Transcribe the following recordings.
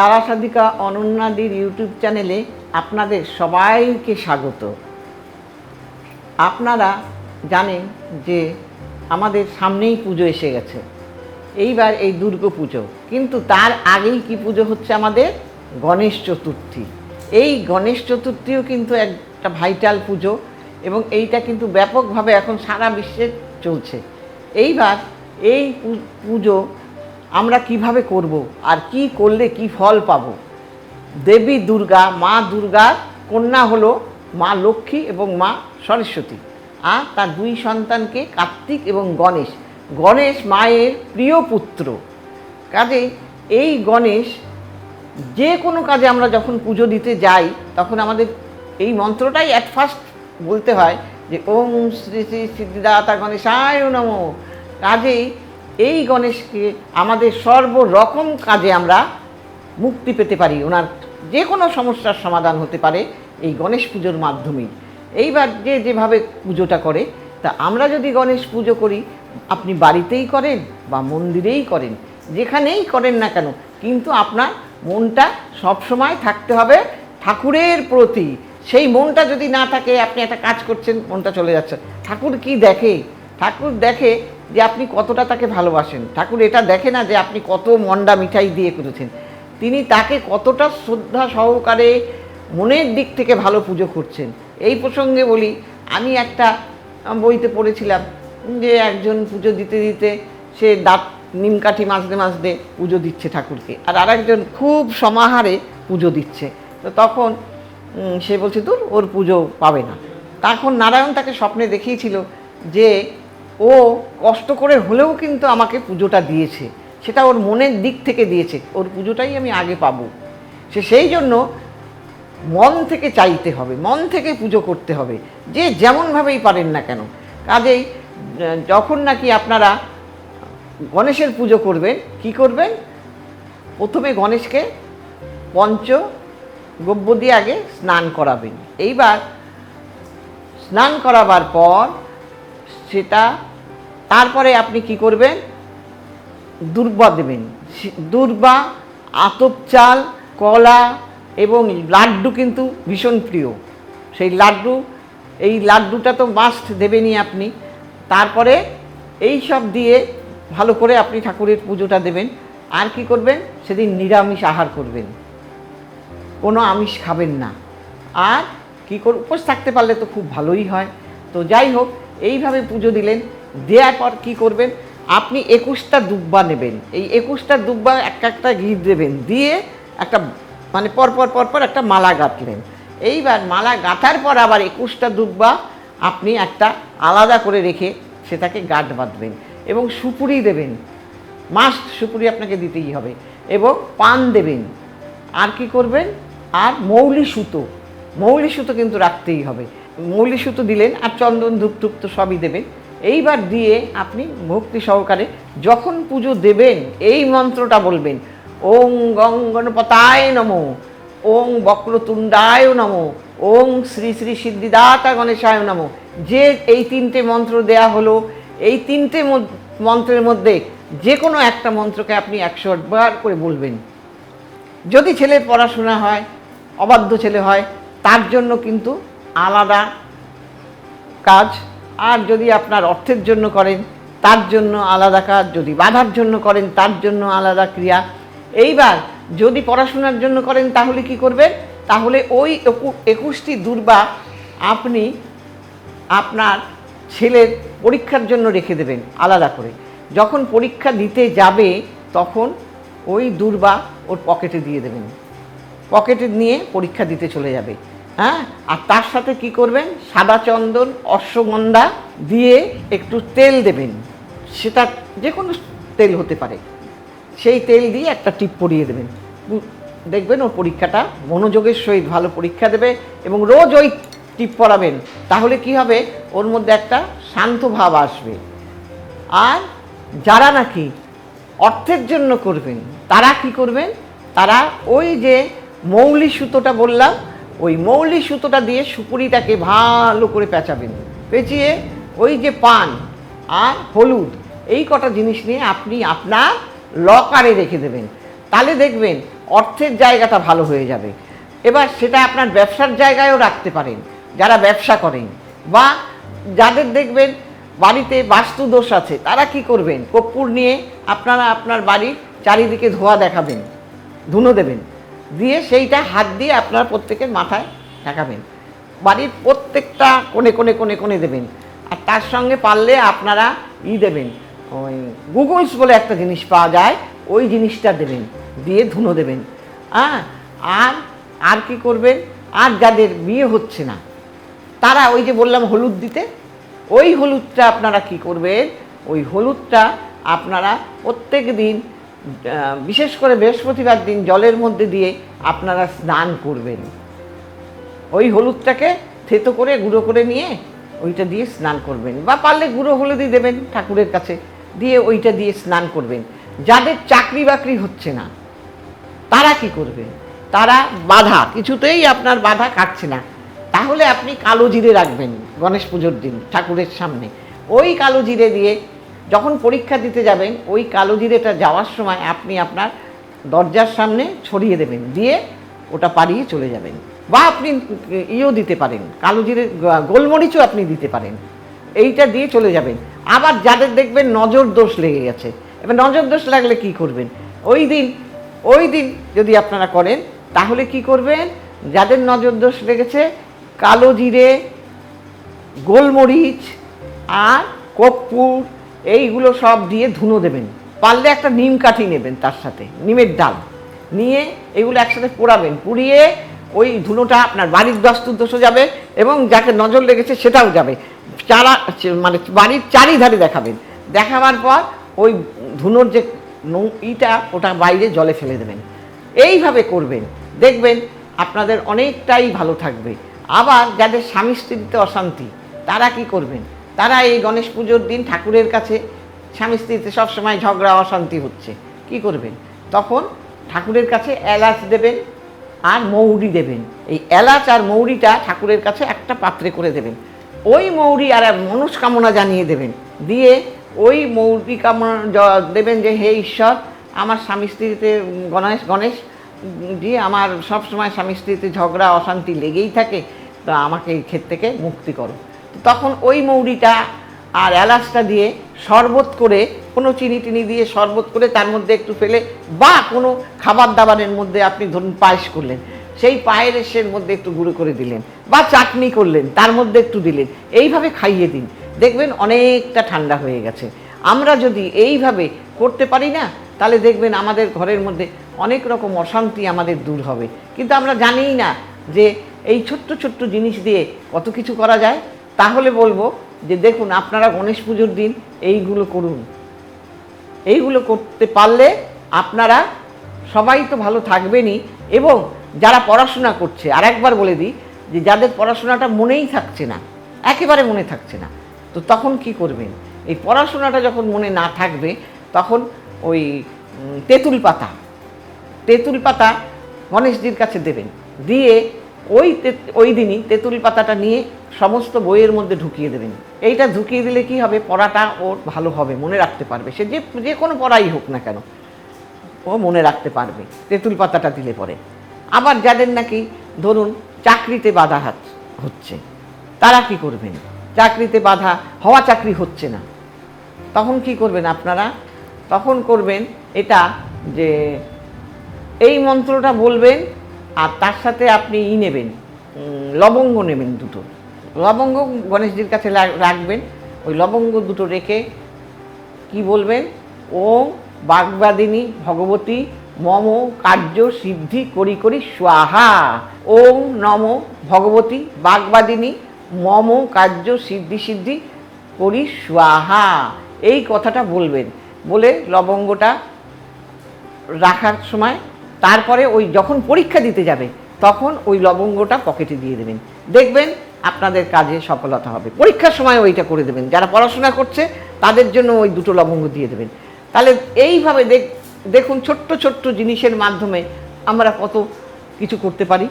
তারা সাধিকা অনন্যাদির ইউটিউব চ্যানেলে আপনাদের সবাইকে স্বাগত। আপনারা জানেন যে আমাদের সামনেই পুজো এসে গেছে। এইবার এই দুর্গা পুজো। কিন্তু তার আগেই কি পুজো হচ্ছে আমাদের? গণেশ চতুর্থী। এই গণেশ চতুর্থীও কিন্তু একটা ভাইটাল পুজো এবং এইটা কিন্তু ব্যাপকভাবে এখন সারা বিশ্বে চলছে। এইবার এই পুজো আমরা কীভাবে করব আর কি করলে কি ফল পাবো? দেবী দুর্গা, মা দুর্গার কন্যা হলো মা লক্ষ্মী এবং মা সরস্বতী। আর তার দুই সন্তানকে কার্তিক এবং গণেশ। গণেশ মায়ের প্রিয় পুত্র। কাজে এই গণেশ যে কোনো কাজে আমরা যখন পুজো দিতে যাই, তখন আমাদের এই মন্ত্রটাই অ্যাট ফার্স্ট বলতে হয় যে, ওম শ্রী শ্রী সিদ্ধিদাতা গণেশায় নম। কাজেই এই গণেশকে আমাদের সর্বরকম কাজে আমরা মুক্তি পেতে পারি। ওনার যে কোনো সমস্যার সমাধান হতে পারে এই গণেশ পুজোর মাধ্যমেই এইবার যে যেভাবে পুজোটা করে, তা আমরা যদি গণেশ পুজো করি, আপনি বাড়িতেই করেন বা মন্দিরেই করেন, যেখানেই করেন না কেন, কিন্তু আপনার মনটা সবসময় থাকতে হবে ঠাকুরের প্রতি। সেই মনটা যদি না থাকে, আপনি একটা কাজ করছেন, মনটা চলে যাচ্ছে। ঠাকুর কি দেখে? ঠাকুর দেখে যে আপনি কতটা তাকে ভালোবাসেন। ঠাকুর, এটা দেখে না যে আপনি কত মন্ডা মিঠাই দিয়ে করেছেন। তিনি তাকে কতটা শ্রদ্ধা সহকারে মনের দিক থেকে ভালো পুজো করছেন। এই প্রসঙ্গে বলি, আমি একটা বইতে পড়েছিলাম যে একজন পুজো দিতে দিতে সে দাঁত নিমকাঠি মাজতে মাজতে পুজো দিচ্ছে ঠাকুরকে আর আরেকজন খুব সমাহারে পুজো দিচ্ছে। তো তখন সে বলছে, তোর, ওর পুজো পাবে না। তখন নারায়ণ তাকে স্বপ্নে দেখিয়েছিল যে ও কষ্ট করে হলেও কিন্তু আমাকে পুজোটা দিয়েছে। সেটা ওর মনের দিক থেকে দিয়েছে। ওর পুজোটাই আমি আগে পাবো। সে সেই জন্য মন থেকে চাইতে হবে, মন থেকে পুজো করতে হবে। যে যেমনভাবেই পারেন না কেন। কাজেই যখন নাকি আপনারা গণেশের পুজো করবেন, কি করবেন? প্রথমে গণেশকে পঞ্চ গব্য দিয়ে আগে স্নান করাবেন। এইবার স্নান করাবার পর সেটা তারপরে আপনি কি করবেন? দুর্বা দেবেন। দুর্বা, আতপ চাল, কলা এবং লাড্ডু কিন্তু ভীষণ প্রিয়। সেই লাড্ডু, এই লাড্ডুটা তো মাস্ট দেবেনই আপনি। তারপরে এই সব দিয়ে ভালো করে আপনি ঠাকুরের পুজোটা দেবেন। আর কি করবেন? সেদিন নিরামিষ আহার করবেন। কোনো আমিষ খাবেন না। আর কি করে উপোস থাকতে পারলে তো খুব ভালোই হয়। তো যাই হোক, এইভাবে পুজো দিলেন। দেওয়ার পর কি করবেন? আপনি একুশটা দুব্বা নেবেন। এই একুশটা দুব্বা এক একটা ঘি দেবেন। দিয়ে একটা মানে পরপর পরপর একটা মালা গাঁথলেন। এইবার মালা গাঁথার পর আবার একুশটা দুব্বা আপনি একটা আলাদা করে রেখে সেটাকে গাঁট বাঁধবেন এবং সুপুরি দেবেন। মাস্ট সুপুরি আপনাকে দিতেই হবে এবং পান দেবেন। আর কি করবেন? আর মৌলি সুতো। মৌলি সুতো কিন্তু রাখতেই হবে। মৌলি সুতো দিলেন আর চন্দন ধূপ ধূপ তো সবই দেবেন। এইবার দিয়ে আপনি ভক্তি সহকারে যখন পুজো দেবেন, এই মন্ত্রটা বলবেন, ওং গং গণপতায় নমো, ওং বক্রতুণ্ডায় নমো, ওং শ্রী শ্রী সিদ্ধিদাতা গণেশায় নমো। যে এই তিনটে মন্ত্র দেয়া হলো, এই তিনটে মন্ত্রের মধ্যে যে কোনো একটা মন্ত্রকে আপনি একশো বার করে বলবেন। যদি ছেলের পড়াশোনা হয়, অবাধ্য ছেলে হয়, তার জন্য কিন্তু আলাদা কাজ আর যদি আপনার অর্থের জন্য করেন, তার জন্য আলাদা কাজ, যদি বাধার জন্য করেন, তার জন্য আলাদা ক্রিয়া। এইবার যদি পড়াশোনার জন্য করেন, তাহলে কি করবেন? তাহলে ওই একু- একুশটি দুর্বা আপনি আপনার ছেলের পরীক্ষার জন্য রেখে দেবেন, আলাদা করে। যখন পরীক্ষা দিতে যাবে, তখন ওই দুর্বা ওর পকেটে দিয়ে দেবেন। পকেটে নিয়ে পরীক্ষা দিতে চলে যাবে। হ্যাঁ? আর তার সাথে কি করবেন? সাদা চন্দন, অশ্বগন্ধা দিয়ে একটু তেল দেবেন। সেটা যে কোনো তেল হতে পারে। সেই তেল দিয়ে একটা টিপ পরিয়ে দেবেন। দেখবেন ওর পরীক্ষাটা মনোযোগের সহিত ভালো পরীক্ষা দেবে এবং রোজ ওই টিপ পরাবেন তাহলে কি হবে? ওর মধ্যে একটা শান্ত ভাব আসবে। আর যারা নাকি অর্থের জন্য করবেন, তারা কি করবেন? তারা ওই যে মৌলি সুতোটা বললাম ওই মৌলি সুতোটা দিয়ে সুপুরিটাকে ভালো করে পেঁচাবেন। পেঁচিয়ে ওই যে পান আর হলুদ, এই কটা জিনিস নিয়ে আপনি আপনার লকারে রেখে দেবেন। তাহলে দেখবেন অর্থের জায়গাটা ভালো হয়ে যাবে। এবার সেটা আপনার ব্যবসার জায়গায়ও রাখতে পারেন, যারা ব্যবসা করেন। বা যাদের দেখবেন বাড়িতে বাস্তু দোষ আছে, তারা কি করবেন? কর্পূর নিয়ে আপনারা আপনার বাড়ির চারিদিকে ধোয়া দেখাবেন, ধুনো দেবেন। দিয়ে সেইটা হাত দিয়ে আপনার প্রত্যেকের মাথায় ঠেকাবেন। বাড়ির প্রত্যেকটা কোণে কোণে কোণে কোণে দেবেন। আর তার সঙ্গে পারলে আপনারা ই দেবেন, ওই গুগলস বলে একটা জিনিস পাওয়া যায়, ওই জিনিসটা দেবেন, দিয়ে ধুনো দেবেন। হ্যাঁ আর আর কি করবেন? আর যাদের বিয়ে হচ্ছে না, তারা ওই যে বললাম হলুদ দিতে, ওই হলুদটা আপনারা কি করবেন? ওই হলুদটা আপনারা প্রত্যেক দিন বিশেষ করে বৃহস্পতিবার দিন জলের মধ্যে দিয়ে আপনারা স্নান করবেন। ওই হলুদটাকে থেতো করে, গুঁড়ো করে নিয়ে ওইটা দিয়ে স্নান করবেন। বা পারলে গুঁড়ো হলুদই দেবেন ঠাকুরের কাছে, দিয়ে ওইটা দিয়ে স্নান করবেন। যাদের চাকরি বাকরি হচ্ছে না, তারা কি করবে? তারা বাধা, কিছুতেই আপনার বাধা কাটছে না। তাহলে আপনি কালো জিরে রাখবেন গণেশ পুজোর দিন ঠাকুরের সামনে। ওই কালো জিরে দিয়ে যখন পরীক্ষা দিতে যাবেন, ওই কালো জিরেটা যাওয়ার সময় আপনি আপনার দরজার সামনে ছড়িয়ে দেবেন, দিয়ে ওটা পাড়িয়ে চলে যাবেন। বা আপনি ইয়েও দিতে পারেন, কালো জিরে গোলমরিচও আপনি দিতে পারেন। এইটা দিয়ে চলে যাবেন। আবার যাদের দেখবেন নজর দোষ লেগে গেছে, এবার নজর দোষ লাগলে কি করবেন? ওই দিন ওই দিন যদি আপনারা করেন, তাহলে কি করবেন? যাদের নজর দোষ লেগেছে, কালো জিরে, গোলমরিচ আর কর্পূর এইগুলো সব দিয়ে ধুনো দেবেন। পারলে একটা নিম কাঠি নেবেন তার সাথে, নিমের ডাল। নিয়ে এগুলো একসাথে পোড়াবেন, পুড়িয়ে ওই ধুনোটা আপনার বাড়ির দস্তুর দোষও যাবে এবং যাকে নজর লেগেছে সেটাও যাবে। চারা মানে বাড়ির চারিধারে দেখাবেন। দেখাবার পর ওই ধুনোর যে ইটা ওটা বাইরে জলে ফেলে দেবেন। এইভাবে করবেন। দেখবেন আপনাদের অনেকটাই ভালো থাকবে। আবার যাদের স্বামী স্ত্রীতে অশান্তি, তারা কি করবেন? তারা এই গণেশ পুজোর দিন ঠাকুরের কাছে স্বামী স্ত্রীতে সবসময় ঝগড়া, অশান্তি হচ্ছে। কি করবেন? তখন ঠাকুরের কাছে এলাচ দেবেন আর মৌরি দেবেন। এই এলাচ আর মৌরিটা ঠাকুরের কাছে একটা পাত্রে করে দেবেন। ওই মৌরি আর মনস্কামনা জানিয়ে দেবেন। দিয়ে ওই মৌরি কামনা দেবেন যে, হে ঈশ্বর, আমার স্বামী স্ত্রীতে গণেশ গণেশ, দিয়ে আমার সব সময় স্বামী স্ত্রীতে ঝগড়া, অশান্তি লেগেই থাকে, তো আমাকে এই ক্ষেত থেকে মুক্তি করো। তখন ওই মৌরিটা আর এলাচটা দিয়ে শরবত করে, কোনো চিনি টিনি দিয়ে শরবত করে তার মধ্যে একটু ফেলে বা কোনো খাবার দাবারের মধ্যে আপনি ধরুন পায়েস করলেন, সেই পায়েসের মধ্যে একটু গুঁড়ো করে দিলেন বা চাটনি করলেন, তার মধ্যে একটু দিলেন, এইভাবে খাইয়ে দিন। দেখবেন অনেকটা ঠান্ডা হয়ে গেছে। আমরা যদি এইভাবে করতে পারি না, তাহলে দেখবেন আমাদের ঘরের মধ্যে অনেক রকম অশান্তি আমাদের দূর হবে। কিন্তু আমরা জানিই না যে এই ছোট্ট ছোট্ট জিনিস দিয়ে কত কিছু করা যায়। তাহলে বলব যে দেখুন, আপনারা গণেশ পুজোর দিন এইগুলো করুন। এইগুলো করতে পারলে আপনারা সবাই তো ভালো থাকবেনই। এবং যারা পড়াশোনা করছে আর একবার বলে দিই যে যাদের পড়াশোনাটা মনেই থাকছে না, একেবারে মনে থাকছে না, তো তখন কি করবেন? এই পড়াশোনাটা যখন মনে না থাকবে, তখন ওই তেঁতুল পাতা তেঁতুল পাতা গণেশজির কাছে দেবেন। দিয়ে ওই ওই দিনই তেঁতুল পাতাটা নিয়ে সমস্ত বইয়ের মধ্যে ঢুকিয়ে দেবেন। এইটা ঢুকিয়ে দিলে কি হবে? পড়াটা ওর ভালো হবে, মনে রাখতে পারবে। সে যে যে কোনো পড়াই হোক না কেন, ও মনে রাখতে পারবে, তেঁতুল পাতাটা দিলে পরে। আবার যাদের নাকি, ধরুন, চাকরিতে বাধা হাত- হচ্ছে, তারা কি করবেন? চাকরিতে বাধা হওয়া চাকরি হচ্ছে না। তখন কি করবেন আপনারা? তখন করবেন এটা যে, এই মন্ত্রটা বলবেন আর তার সাথে আপনি ই নেবেন লবঙ্গ নেবেন দুটো। লবঙ্গ গণেশজির কাছে রাখবেন, ওই লবঙ্গ দুটো রেখে কি বলবেন? ওম বাগবাদিনী ভগবতী মম কার্য সিদ্ধি করি করি স্বাহা। ওম নম ভগবতী বাগবাদিনী মম কার্য সিদ্ধি সিদ্ধি করি স্বাহা। এই কথাটা বলবেন। বলে লবঙ্গটা রাখার সময় তারপরে ওই যখন পরীক্ষা দিতে যাবে, তখন ওই লবঙ্গটা পকেটে দিয়ে দেবেন। দেখবেন আপনাদের কাজে সফলতা হবে। পরীক্ষার সময় ওইটা করে দেবেন। যারা পড়াশোনা করছে, তাদের জন্য ওই দুটো লবঙ্গ দিয়ে দেবেন। তাহলে এইভাবে দেখ, দেখুন ছোট্ট ছোট্ট জিনিসের মাধ্যমে আমরা কত কিছু করতে পারি।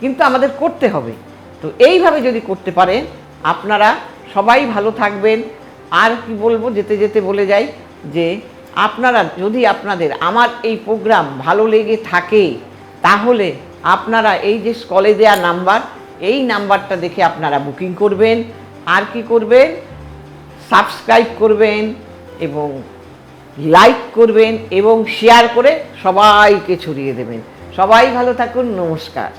কিন্তু আমাদের করতে হবে। তো এইভাবে যদি করতে পারেন, আপনারা সবাই ভালো থাকবেন। আর কি বলব, যেতে যেতে বলে যাই যে আপনারা যদি আপনাদের, আমার এই প্রোগ্রাম ভালো লেগে থাকে, তাহলে আপনারা এই যে স্কলে দেওয়া নাম্বার, এই নাম্বারটা দেখে আপনারা বুকিং করবেন। আর কি করবেন? সাবস্ক্রাইব করবেন এবং লাইক করবেন এবং শেয়ার করে সবাইকে ছড়িয়ে দেবেন। সবাই ভালো থাকুন, নমস্কার।